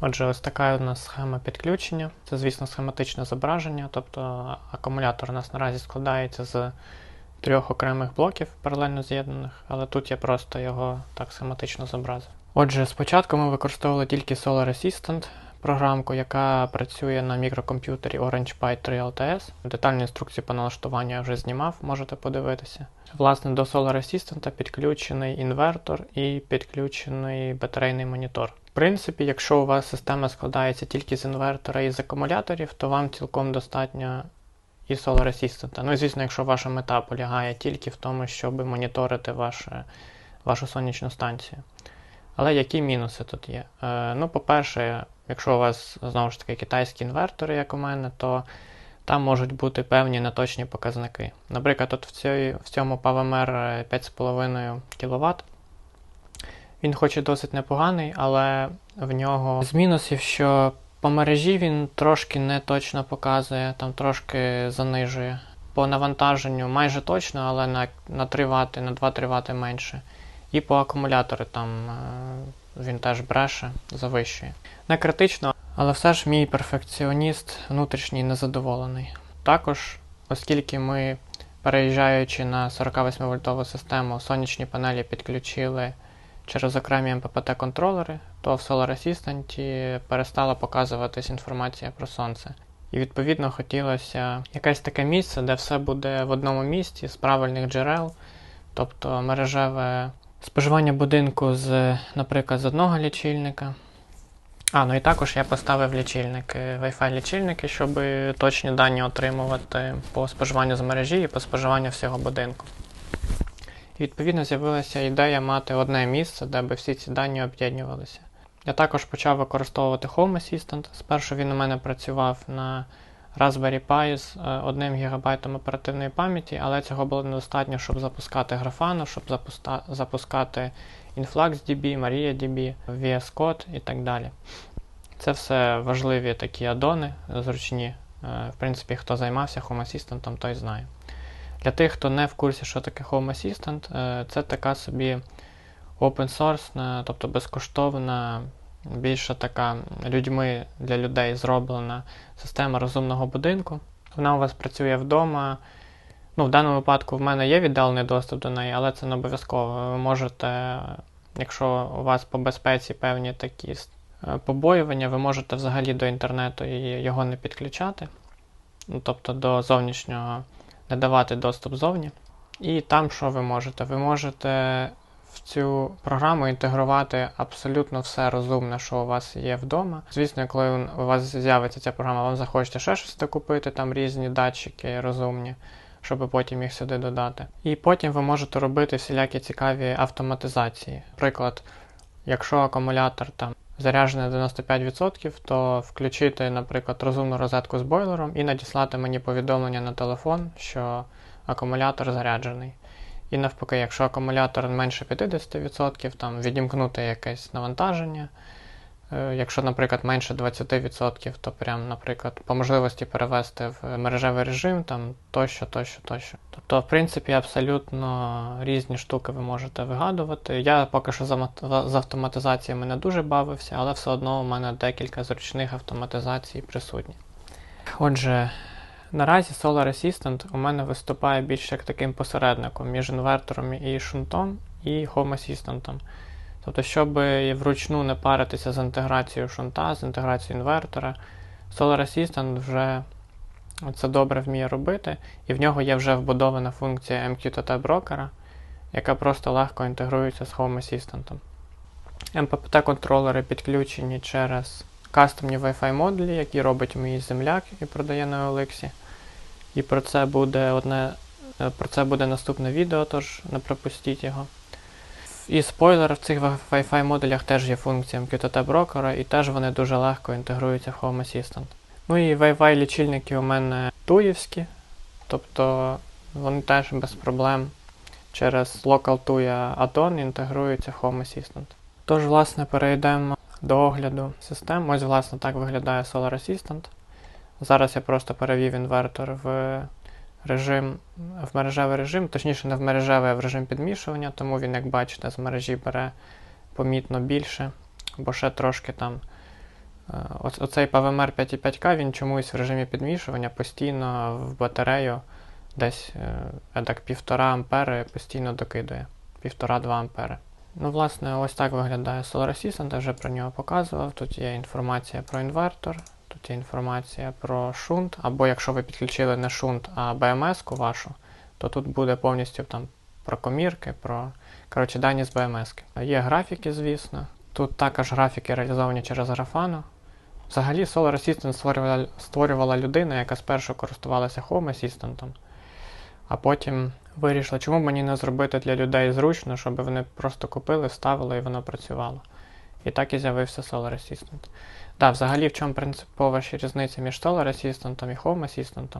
Отже, ось така у нас схема підключення. Це, звісно, схематичне зображення, тобто акумулятор у нас наразі складається з трьох окремих блоків паралельно з'єднаних, але тут я просто його так схематично зобразив. Отже, спочатку ми використовували тільки Solar Assistant, програмку, яка працює на мікрокомп'ютері Orange Pi 3 LTS. Детальні інструкції по налаштуванню я вже знімав, можете подивитися. Власне, до Solar Assistant підключений інвертор і підключений батарейний монітор. Принципі, якщо у вас система складається тільки з інвертора і з акумуляторів, то вам цілком достатньо і Solar Assistant. Ну звісно, якщо ваша мета полягає тільки в тому, щоб моніторити ваше, вашу сонячну станцію. Але які мінуси тут є? Е, ну, по-перше, якщо у вас знову ж таки китайські інвертори, як у мене, то там можуть бути певні неточні показники. Наприклад, от в, цій, в цьому PowerMer 5,5 кВт. Він хоч і досить непоганий, але в нього з мінусів, що по мережі він трошки не точно показує, там трошки занижує. По навантаженню майже точно, але на на 3 Вт, на 2-3 Вт менше. І по акумулятору там е, він теж бреше, завищує. Не критично, але все ж мій перфекціоніст внутрішній незадоволений. Також, оскільки ми, переїжджаючи на 48 вольтову систему, сонячні панелі підключили через окремі МППТ-контролери, то в Solar Assistant перестала показуватись інформація про сонце. І відповідно хотілося якесь таке місце, де все буде в одному місці з правильних джерел, тобто мережеве споживання будинку з, наприклад, з одного лічильника. А, ну і також я поставив лічильники, Wi-Fi лічильники, щоб точні дані отримувати по споживанню з мережі і по споживанню всього будинку. Відповідно з'явилася ідея мати одне місце, де би всі ці дані об'єднувалися. Я також почав використовувати Home Assistant. Спершу він у мене працював на Raspberry Pi з 1 е, ГБ оперативної пам'яті, але цього було недостатньо, щоб запускати графану, щоб запуска... запускати InfluxDB, MariaDB, VS Code і так далі. Це все важливі такі адони, зручні. Е, в принципі, хто займався Home Assistant, той знає. Для тих, хто не в курсі, що таке Home Assistant, е, це така собі open source, тобто безкоштовна більше така людьми для людей зроблена система розумного будинку. Вона у вас працює вдома. Ну, В даному випадку в мене є віддалений доступ до неї, але це не обов'язково. Ви можете, якщо у вас по безпеці певні такі е, побоювання, ви можете взагалі до інтернету його не підключати, ну, тобто до зовнішнього не давати доступ зовні. І там що ви можете? Ви можете в цю програму інтегрувати абсолютно все розумне, що у вас є вдома. Звісно, коли у вас з'явиться ця програма, вам захочете ще щось докупити, там різні датчики розумні, щоб потім їх сюди додати. І потім ви можете робити всілякі цікаві автоматизації. Наприклад, якщо акумулятор там заряджений 95%, то включити, наприклад, розумну розетку з бойлером і надіслати мені повідомлення на телефон, що акумулятор заряджений. І навпаки, якщо акумулятор менше 50%, там відімкнути якесь навантаження. Е, якщо, наприклад, менше 20%, то прям, наприклад, по можливості перевести в мережевий режим, там тощо, тощо, тощо. Тобто, в принципі, абсолютно різні штуки ви можете вигадувати. Я поки що з автоматизаціями не дуже бавився, але все одно у мене декілька зручних автоматизацій присутні. Отже, Наразі Solar Assistant у мене виступає більше як таким посередником між інвертором і шунтом і Home Assistant. Тобто, щоб вручну не паритися з інтеграцією шунта, з інтеграцією інвертора, Solar Assistant вже це добре вміє робити, і в нього є вже вбудована функція MQTT брокера, яка просто легко інтегрується з Home Assistant. MPPT-контролери підключені через кастомні Wi-Fi модулі, які робить мій земляк і продає на OLX. І про це буде одне, е, про це буде наступне відео, тож не пропустіть його. І спойлер, в цих Wi-Fi модулях теж є функція MQTT брокера, і теж вони дуже легко інтегруються в Home Assistant. Ну і Wi-Fi лічильники у мене туївські, тобто вони теж без проблем через Local TUI add інтегруються в Home Assistant. Тож, власне, перейдемо до огляду систем. Ось, власне, так виглядає Solar Assistant. Зараз я просто перевів інвертор в режим, в мережевий режим, точніше, не в мережевий, а в режим підмішування, тому він, як бачите, з мережі бере помітно більше, бо ще трошки там Е, оц- Оцей PVMR 5.5К він чомусь в режимі підмішування постійно в батарею десь е, едак півтора ампери постійно докидує. Півтора-два ампери. Ну, власне, ось так виглядає Solar Assistant, я вже про нього показував. Тут є інформація про інвертор, тут є інформація про шунт, або якщо ви підключили не шунт, а BMS-ку вашу, то тут буде повністю там про комірки, про коротше, дані з BMS-ки. Є графіки, звісно. Тут також графіки реалізовані через графану. Взагалі Solar Assistant створювала, створювала людина, яка спершу користувалася Home Assistant, а потім вирішила, чому мені не зробити для людей зручно, щоб вони просто купили, ставили і воно працювало. І так і з'явився Solar Assistant. Так, взагалі, в чому принципова ще різниця між Solar Assistant і Home Assistant?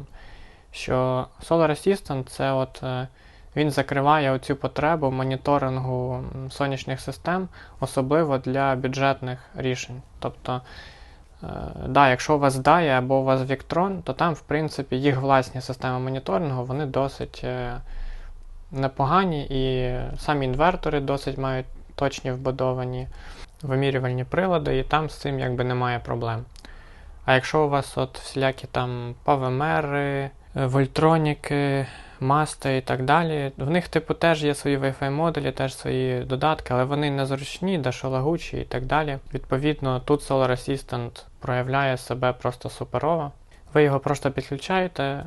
Що Solar Assistant це от. е, він закриває оцю потребу моніторингу сонячних систем, особливо для бюджетних рішень. Тобто, е, да, якщо у вас DAI або у вас Victron, то там, в принципі, їх власні системи моніторингу вони досить е, непогані, і самі інвертори досить мають точні вбудовані вимірювальні прилади, і там з цим якби немає проблем. А якщо у вас от всілякі там павемери, вольтроніки, масти і так далі, в них, типу, теж є свої Wi-Fi модулі, теж свої додатки, але вони незручні, дешолагучі і так далі. Відповідно, тут Solar Assistant проявляє себе просто суперово. Ви його просто підключаєте,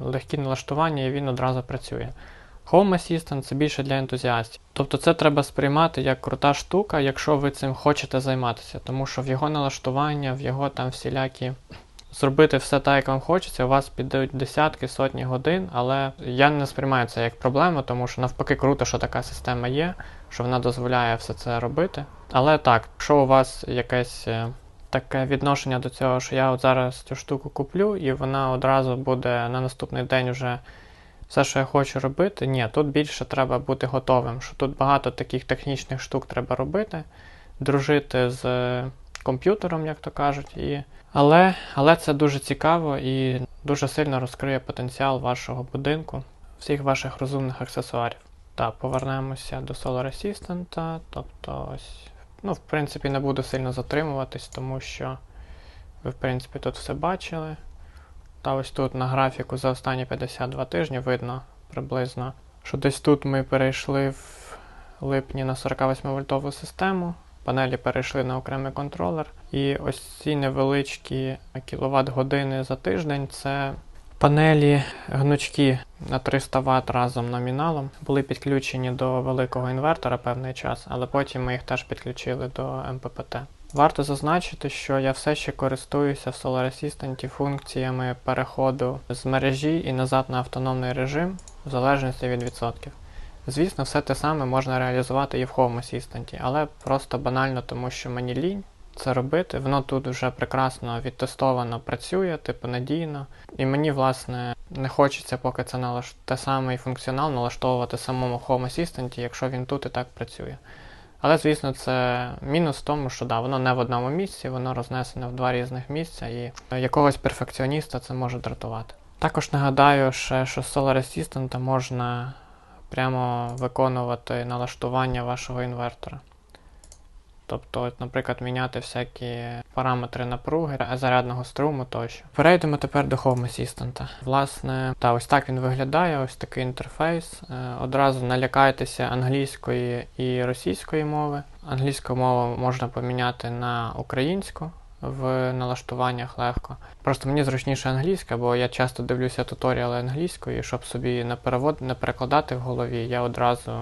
легкі налаштування, і він одразу працює. Home Assistant це більше для ентузіастів. Тобто це треба сприймати як крута штука, якщо ви цим хочете займатися, тому що в його налаштування, в його там всілякі зробити все так, як вам хочеться, у вас підуть десятки, сотні годин, але я не сприймаю це як проблему, тому що навпаки круто, що така система є, що вона дозволяє все це робити. Але так, якщо у вас якесь е, таке відношення до цього, що я от зараз цю штуку куплю, і вона одразу буде на наступний день вже все, що я хочу робити, ні, тут більше треба бути готовим, що тут багато таких технічних штук треба робити, дружити з комп'ютером, як то кажуть. І... Але, але це дуже цікаво і дуже сильно розкриє потенціал вашого будинку, всіх ваших розумних аксесуарів. Так, повернемося до Solar Assistant. Тобто, ось, ну, в принципі, не буду сильно затримуватись, тому що ви, в принципі, тут все бачили. Та ось тут на графіку за останні 52 тижні видно приблизно, що десь тут ми перейшли в липні на 48 вольтову систему. Панелі перейшли на окремий контролер. І ось ці невеличкі кіловат години за тиждень це панелі гнучки на 300 Вт разом номіналом. Були підключені до великого інвертора певний час, але потім ми їх теж підключили до МППТ. Варто зазначити, що я все ще користуюся в Solar Assistant функціями переходу з мережі і назад на автономний режим в залежності від відсотків. Звісно, все те саме можна реалізувати і в Home Assistant, але просто банально, тому що мені лінь це робити. Воно тут вже прекрасно відтестовано працює, типу надійно. І мені, власне, не хочеться, поки це налаш... те самий функціонал налаштовувати самому Home Assistant, якщо він тут і так працює. Але, звісно, це мінус в тому, що да, воно не в одному місці, воно рознесене в два різних місця, і якогось перфекціоніста це може дратувати. Також нагадаю, ще, що Solar Assistant можна прямо виконувати налаштування вашого інвертора. Тобто, от, наприклад, міняти всякі параметри напруги, зарядного струму тощо. Перейдемо тепер до Home Assistant. Власне, та ось так він виглядає, ось такий інтерфейс. Е, Одразу налякайтеся англійської і російської мови. Англійську мову можна поміняти на українську. В налаштуваннях легко. Просто мені зручніше англійська, бо я часто дивлюся туторіали англійською, і щоб собі не перевод... не перекладати в голові, я одразу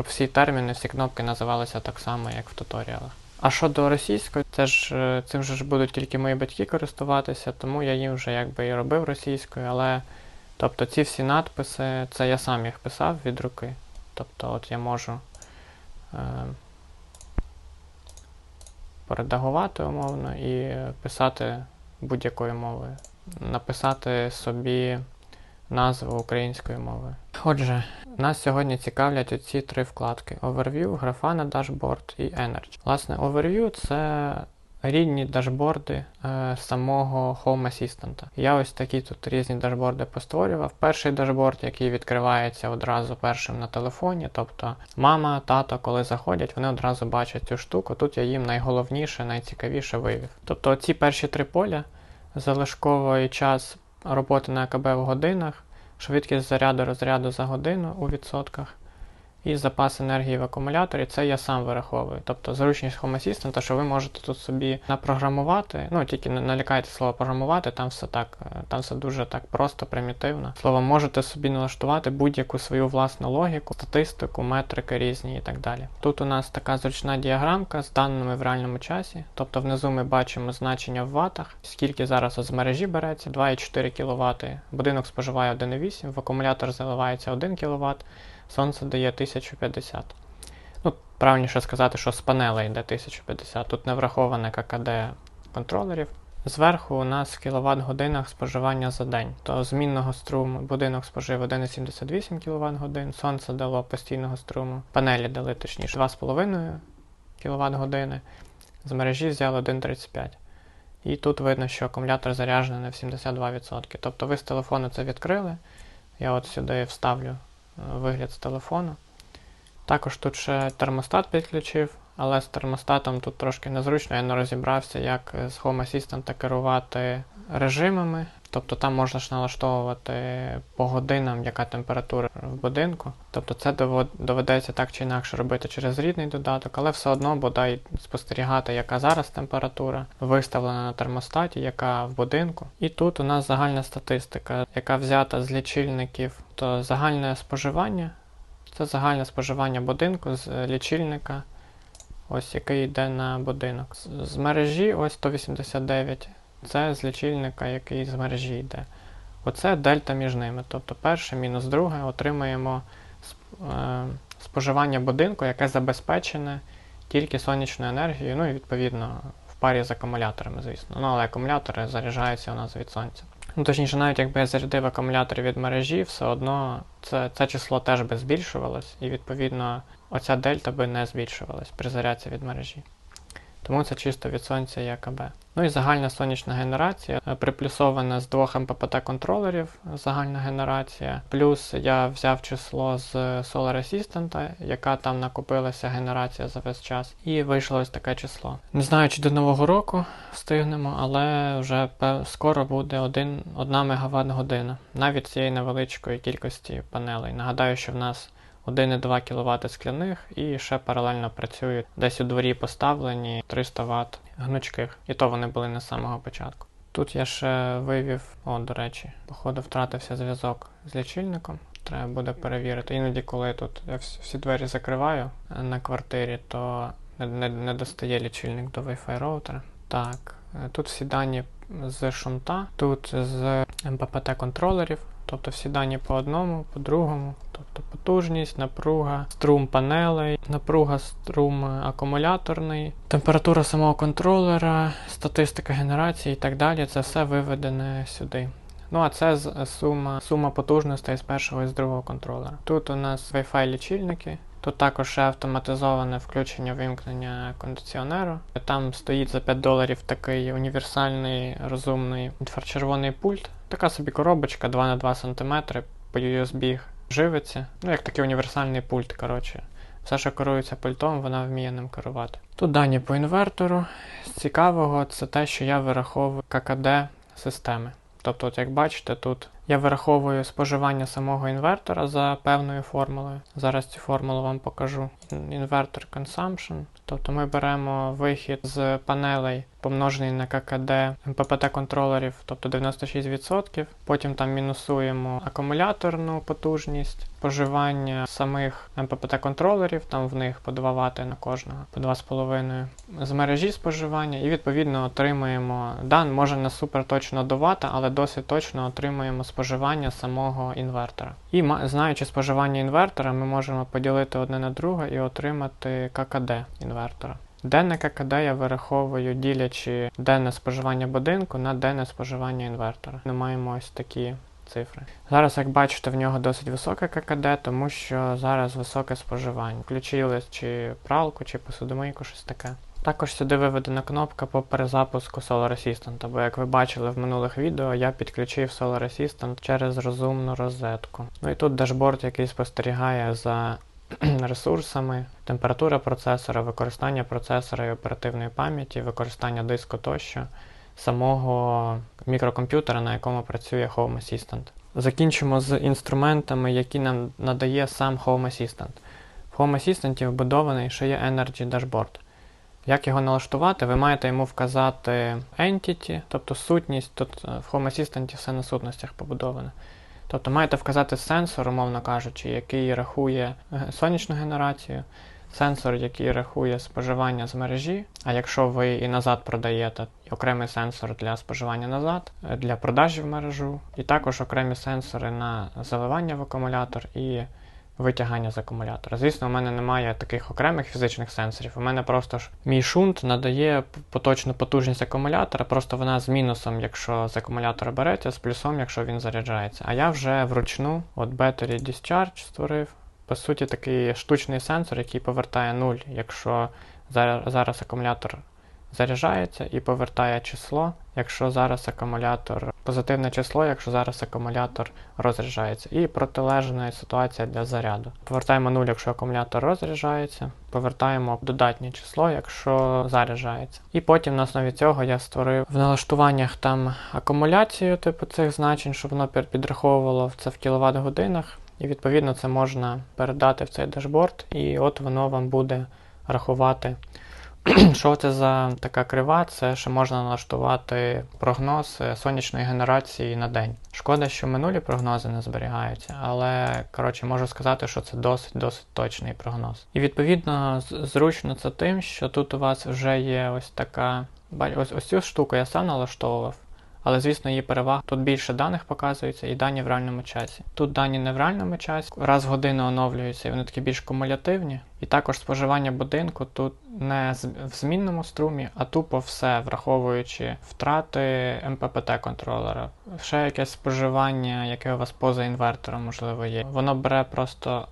щоб всі терміни, всі кнопки називалися так само, як в туторіалах. А щодо російської, це ж е, цим же ж будуть тільки мої батьки користуватися, тому я їм вже якби і робив російською, але тобто ці всі надписи, це я сам їх писав від руки. Тобто от я можу е, поредагувати умовно і писати будь-якою мовою. Написати собі назву української мови. Отже, нас сьогодні цікавлять оці три вкладки: Overview, Grafana Dashboard і Energy. Власне, Overview це рідні дашборди е, самого Home Assistant. Я ось такі тут різні дашборди постворював. Перший дашборд, який відкривається одразу першим на телефоні, тобто мама, тато, коли заходять, вони одразу бачать цю штуку. Тут я їм найголовніше, найцікавіше вивів. Тобто ці перші три поля залишковий час роботи на АКБ в годинах, швидкість заряду розряду за годину у відсотках. І запас енергії в акумуляторі, це я сам вираховую. Тобто зручність Home Assistant, що ви можете тут собі напрограмувати, ну тільки не налякайте слово програмувати, там все так, е, там все дуже так просто, примітивно. Слово, можете собі налаштувати будь-яку свою власну логіку, статистику, метрики різні і так далі. Тут у нас така зручна діаграмка з даними в реальному часі. Тобто внизу ми бачимо значення в ватах, скільки зараз з мережі береться, 2,4 кВт. Будинок споживає 1,8, в акумулятор заливається 1 кВт. Сонце дає 1050. Ну, правильніше сказати, що з панелей йде 1050. Тут не враховане ККД контролерів. Зверху у нас в кВт годинах споживання за день. То змінного струму будинок спожив 1,78 кВт годин, сонце дало постійного струму, панелі дали точніше 2,5 кВт години. З мережі взяли 1,35. І тут видно, що акумулятор заряджений на 72%. Тобто ви з телефону це відкрили. Я от сюди вставлю вигляд з телефону. Також тут ще термостат підключив, але з термостатом тут трошки незручно, я не розібрався, як з Home Assistant керувати режимами. Тобто там можна ж налаштовувати по годинам, яка температура в будинку. Тобто це доведеться так чи інакше робити через рідний додаток, але все одно бодай спостерігати, яка зараз температура, виставлена на термостаті, яка в будинку. І тут у нас загальна статистика, яка взята з лічильників, то загальне споживання. Це загальне споживання будинку з лічильника, ось який йде на будинок. З мережі ось 189 це з лічильника, який з мережі йде. Оце дельта між ними. Тобто перше мінус друге отримаємо е, споживання будинку, яке забезпечене тільки сонячною енергією, ну і відповідно в парі з акумуляторами, звісно. Ну, але акумулятори заряджаються у нас від сонця. Ну, Точніше, навіть якби я зарядив акумулятор від мережі, все одно це це число теж би збільшувалось, і відповідно оця дельта би не збільшувалась при зарядці від мережі. Тому це чисто від сонця і АКБ. Ну і загальна сонячна генерація, е, приплюсована з двох МППТ-контролерів, загальна генерація. Плюс я взяв число з Solar Assistant, яка там накопилася генерація за весь час, і вийшло ось таке число. Не знаю, чи до Нового року встигнемо, але вже скоро буде 1 МВт година, навіть цієї невеличкої кількості панелей. Нагадаю, що в нас 1,2 кВт скляних і ще паралельно працюють десь у дворі поставлені 300 Вт гнучких. І то вони були не з самого початку. Тут я ще вивів, о, до речі, походу втратився зв'язок з лічильником. Треба буде перевірити. Іноді, коли тут я всі двері закриваю на квартирі, то не, не, не достає лічильник до Wi-Fi роутера. Так, е, тут всі дані з шунта, тут з МППТ-контролерів, тобто всі дані по одному, по другому, тобто потужність, напруга, струм панелей, напруга, струм акумуляторний, температура самого контролера, статистика генерації і так далі. Це все виведене сюди. Ну, а це сума сума потужностей з першого і з другого контролера. Тут у нас Wi-Fi лічильники. Тут також автоматизоване включення вимкнення кондиціонеру. Там стоїть за 5 доларів такий універсальний розумний інфрачервоний пульт. Така собі коробочка 2 на 2 см по USB живиться. Ну, як такий універсальний пульт, коротше. Все, що керується пультом, вона вміє ним керувати. Тут дані по інвертору. З цікавого, це те, що я вираховую ККД системи. Тобто, от як бачите, тут я вираховую споживання самого інвертора за певною формулою. Зараз цю формулу вам покажу. Інвертор consumption. Тобто ми беремо вихід з панелей, помножений на ККД МППТ-контролерів, тобто 96%. Потім там мінусуємо акумуляторну потужність, споживання самих МППТ-контролерів, там в них по 2 Вт на кожного, по 2,5 з мережі споживання, і відповідно отримуємо дан, може не супер точно до Вт, але досить точно отримуємо споживання самого інвертора. І знаючи споживання інвертора, ми можемо поділити одне на друге і отримати ККД інвертора. Денне ККД я вираховую, ділячи денне споживання будинку на денне споживання інвертора. Ми маємо ось такі цифри. Зараз, як бачите, в нього досить високе ККД, тому що зараз високе споживання. Включили чи пралку, чи посудомийку, щось таке. Також сюди виведена кнопка по перезапуску Solar Assistant, бо як ви бачили в минулих відео, я підключив Solar Assistant через розумну розетку. Ну і тут дашборд, який спостерігає за ресурсами, температура процесора, використання процесора і оперативної пам'яті, використання диску тощо самого мікрокомп'ютера, на якому працює Home Assistant. Закінчимо з інструментами, які нам надає сам Home Assistant. В Home Assistant вбудований, що є Energy Dashboard. Як його налаштувати, ви маєте йому вказати entity, тобто сутність. Тут е, в Home Assistant все на сутностях побудоване. Тобто маєте вказати сенсор, умовно кажучи, який рахує е, сонячну генерацію, сенсор, який рахує споживання з мережі. А якщо ви і назад продаєте окремий сенсор для споживання назад, е, для продажі в мережу, і також окремі сенсори на заливання в акумулятор і витягання з акумулятора. Звісно, у мене немає таких окремих фізичних сенсорів. У мене просто ж мій шунт надає поточну потужність акумулятора, просто вона з мінусом, якщо з акумулятора береться, з плюсом, якщо він заряджається. А я вже вручну от Battery Discharge створив. По суті, такий штучний сенсор, який повертає 0, якщо зараз акумулятор заряджається і повертає число, якщо зараз акумулятор позитивне число, якщо зараз акумулятор розряджається. І протилежна ситуація для заряду. Повертаємо 0, якщо акумулятор розряджається, повертаємо додатнє число, якщо заряджається. І потім на основі цього я створив в налаштуваннях там акумуляцію типу цих значень, щоб воно підраховувало це в кіловат годинах. І відповідно це можна передати в цей дашборд, і от воно вам буде рахувати. Що це за така крива? Це що можна налаштувати прогноз сонячної генерації на день. Шкода, що минулі прогнози не зберігаються, але коротше можу сказати, що це досить досить точний прогноз. І відповідно зручно це тим, що тут у вас вже є ось така. Ось ось цю штуку я сам налаштовував. Але, звісно, її перевага. Тут більше даних показується і дані в реальному часі. Тут дані не в реальному часі, раз в годину оновлюються, і вони такі більш кумулятивні. І також споживання будинку тут не в змінному струмі, а тупо все, враховуючи втрати МППТ-контролера. Ще якесь споживання, яке у вас поза інвертором, можливо, є. Воно бере просто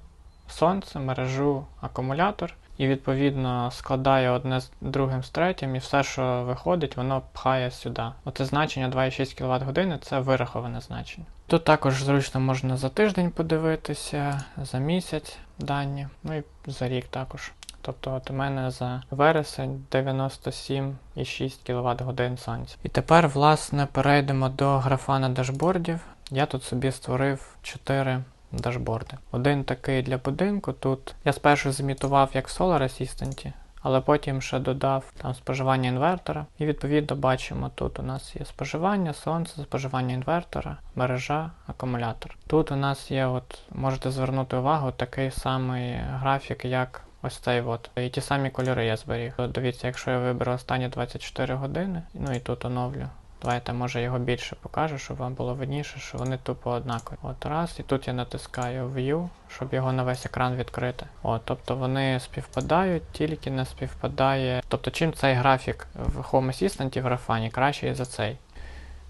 сонце, мережу, акумулятор і відповідно складає одне з другим з третім, і все, що виходить, воно пхає сюди. Оце значення 2,6 кВт це вираховане значення. Тут також зручно можна за тиждень подивитися, за місяць дані, ну і за рік також. Тобто от у мене за вересень 97,6 кВт годин сонця. І тепер, власне, перейдемо до графана дашбордів. Я тут собі створив 4 дашборди. Один такий для будинку. Тут я спершу зімітував як Solar Assistant, але потім ще додав там споживання інвертора. І відповідно бачимо, тут у нас є споживання, сонце, споживання інвертора, мережа, акумулятор. Тут у нас є, от, можете звернути увагу, такий самий графік, як ось цей от. І ті самі кольори я зберіг. Дивіться, якщо я виберу останні 24 години, ну і тут оновлю. Давайте, може, його більше покажу, щоб вам було видніше, що вони тупо однакові. От раз, і тут я натискаю View, щоб його на весь екран відкрити. От, Тобто вони співпадають, тільки не співпадає. Тобто, чим цей графік в Home Assistant в графані кращий за цей.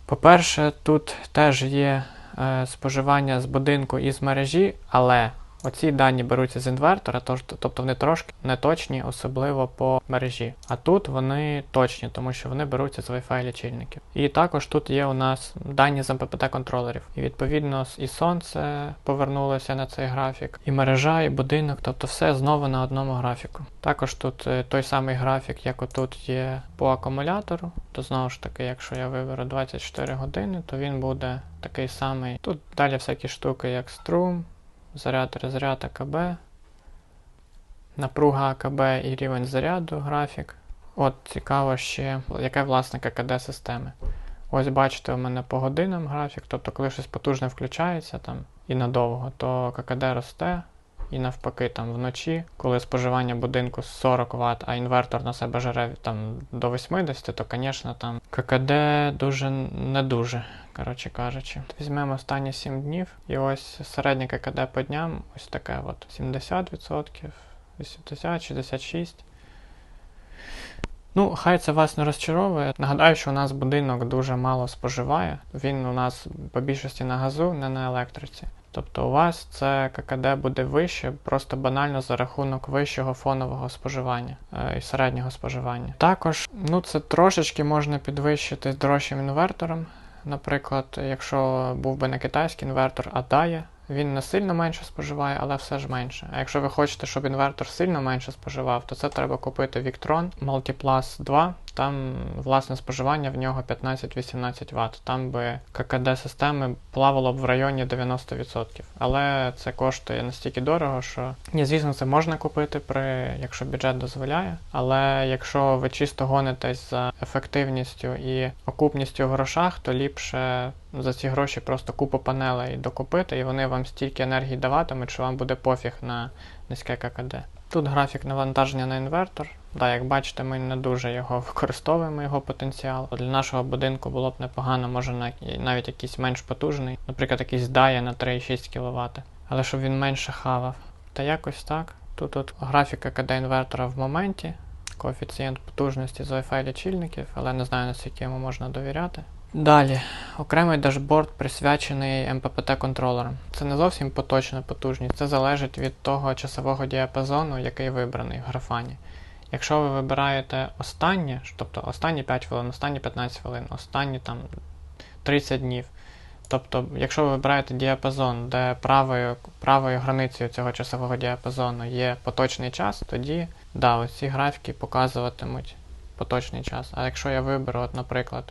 По-перше, тут теж є е, споживання з будинку і з мережі, але Оці дані беруться з інвертора, тобто вони трошки не точні, особливо по мережі. А тут вони точні, тому що вони беруться з Wi-Fi лічильників. І також тут є у нас дані з МППТ контролерів. І відповідно і сонце повернулося на цей графік, і мережа, і будинок, тобто все знову на одному графіку. Також тут е, той самий графік, як отут є по акумулятору, то знову ж таки, якщо я виберу 24 години, то він буде такий самий. Тут далі всякі штуки, як струм заряд розряд АКБ, напруга АКБ і рівень заряду графік. От цікаво ще, яке власне ККД системи. Ось бачите, у мене по годинам графік, тобто, коли щось потужне включається там і надовго, то ККД росте. І навпаки, там вночі, коли споживання будинку 40 Вт, а інвертор на себе жере там до 80, то, звісно, там ККД дуже не дуже коротше кажучи. Візьмемо останні 7 днів, і ось середнє ККД по дням ось таке от 70%, 80, 66%. Ну, хай це вас не розчаровує. Нагадаю, що у нас будинок дуже мало споживає. Він у нас по більшості на газу, не на електриці. Тобто у вас це ККД буде вище, просто банально за рахунок вищого фонового споживання е, і середнього споживання. Також ну, це трошечки можна підвищити дорожчим інвертором. Наприклад, якщо був би не китайський інвертор, а DAE, він не сильно менше споживає, але все ж менше. А якщо ви хочете, щоб інвертор сильно менше споживав, то це треба купити Victron Multiplus 2. Там власне споживання в нього 15-18 Вт. Там би ККД системи плавало б в районі 90%. Але це коштує настільки дорого, що ні, звісно, це можна купити, при, якщо бюджет дозволяє. Але якщо ви чисто гонитесь за ефективністю і окупністю в грошах, то ліпше за ці гроші просто купу панелей докупити, і вони вам стільки енергії даватимуть, що вам буде пофіг на низьке ККД. Тут графік навантаження на інвертор. Да, як бачите, ми не дуже його використовуємо, його потенціал. Для нашого будинку було б непогано, може навіть якийсь менш потужний, наприклад, якийсь DAE на 3,6 кВт. Але щоб він менше хавав. Та якось так. Тут от графіка КД інвертора в моменті, коефіцієнт потужності з Wi-Fi лічильників, але не знаю наскільки йому можна довіряти. Далі, окремий дашборд присвячений МППТ контролерам. Це не зовсім поточна потужність, це залежить від того часового діапазону, який вибраний в графані. Якщо ви вибираєте останнє, тобто останні 5 хвилин, останні 15 хвилин, останні там 30 днів. Тобто, якщо ви вибираєте діапазон, де правою, правою границею цього часового діапазону є поточний час, тоді да, ці графіки показуватимуть поточний час. А якщо я виберу, от, наприклад,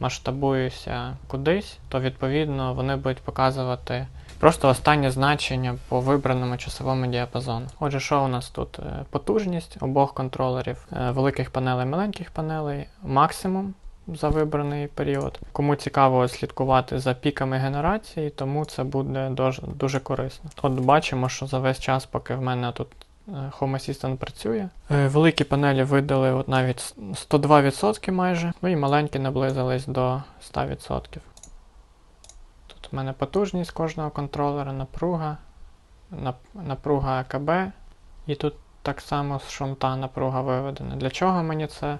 масштабуюся кудись, то відповідно вони будуть показувати просто останнє значення по вибраному часовому діапазону. Отже, що у нас тут? Е, Потужність обох контролерів, е, великих панелей, маленьких панелей, максимум за вибраний період. Кому цікаво слідкувати за піками генерації, тому це буде дуже, корисно. От бачимо, що за весь час, поки в мене тут Home Assistant працює. Е, Великі панелі видали от навіть 102% майже, ну і маленькі наблизились до 100%. Тут у мене потужність кожного контролера, напруга, напруга АКБ, і тут так само з шунта напруга виведена. Для чого мені це?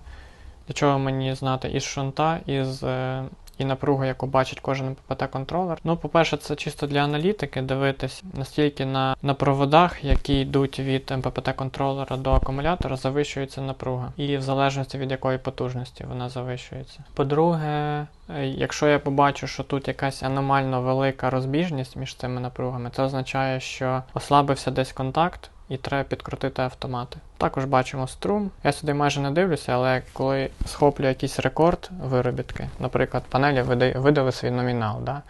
Для чого мені знати із шунта, із е, і напругу, яку бачить кожен МППТ-контролер. Ну, по-перше, це чисто для аналітики дивитись, настільки на, на проводах, які йдуть від МППТ-контролера до акумулятора, завищується напруга. І в залежності від якої потужності вона завищується. По-друге, е, якщо я побачу, що тут якась аномально велика розбіжність між цими напругами, це означає, що ослабився десь контакт. І треба підкрутити автомати. Також бачимо струм. Я сюди майже не дивлюся, але коли схоплю якийсь рекорд виробітки, наприклад, панелі видали свій номінал, да,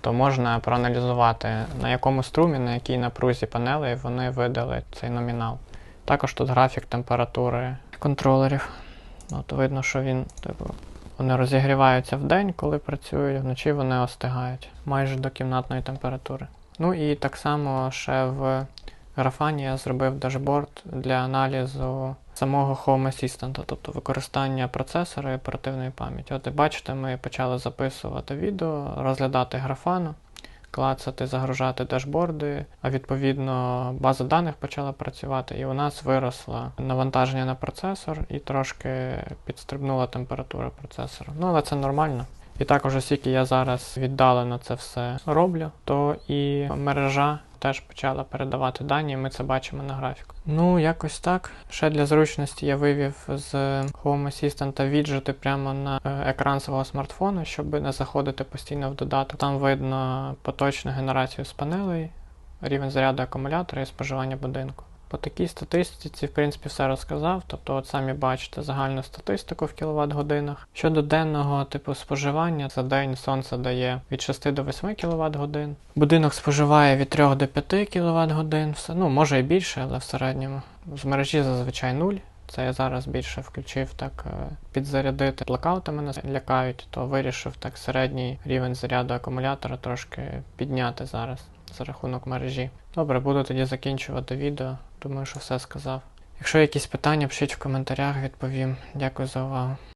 то можна проаналізувати, на якому струмі, на якій напрузі панелей вони видали цей номінал. Також тут графік температури контролерів. От видно, що він, типу, вони розігріваються в день, коли працюють, вночі вони остигають майже до кімнатної температури. Ну і так само ще в графані я зробив дашборд для аналізу самого Home Assistant, тобто використання процесора і оперативної пам'яті. От і бачите, ми почали записувати відео, розглядати графану, клацати, загружати дашборди, а відповідно база даних почала працювати, і у нас виросло навантаження на процесор і трошки підстрибнула температура процесора. Ну, але це нормально. І також, оскільки я зараз віддалено це все роблю, то і мережа теж почала передавати дані, і ми це бачимо на графіку. Ну, якось так. Ще для зручності я вивів з Home Assistant віджити прямо на е, екран свого смартфону, щоб не заходити постійно в додаток. Там видно поточну генерацію з панелей, рівень заряду акумулятора і споживання будинку. По такій статистиці, в принципі, все розказав. Тобто, от самі бачите загальну статистику в кіловат годинах. Щодо денного типу споживання, за день сонце дає від 6 до 8 кВт годин. Будинок споживає від 3 до 5 кВт годин. Все, ну, може і більше, але в середньому. З мережі зазвичай 0. Це я зараз більше включив так е, підзарядити. Блокаути мене лякають, то вирішив так середній рівень заряду акумулятора трошки підняти зараз за рахунок мережі. Добре, буду тоді закінчувати відео. Думаю, що все сказав. Якщо якісь питання, пишіть в коментарях, відповім. Дякую за увагу.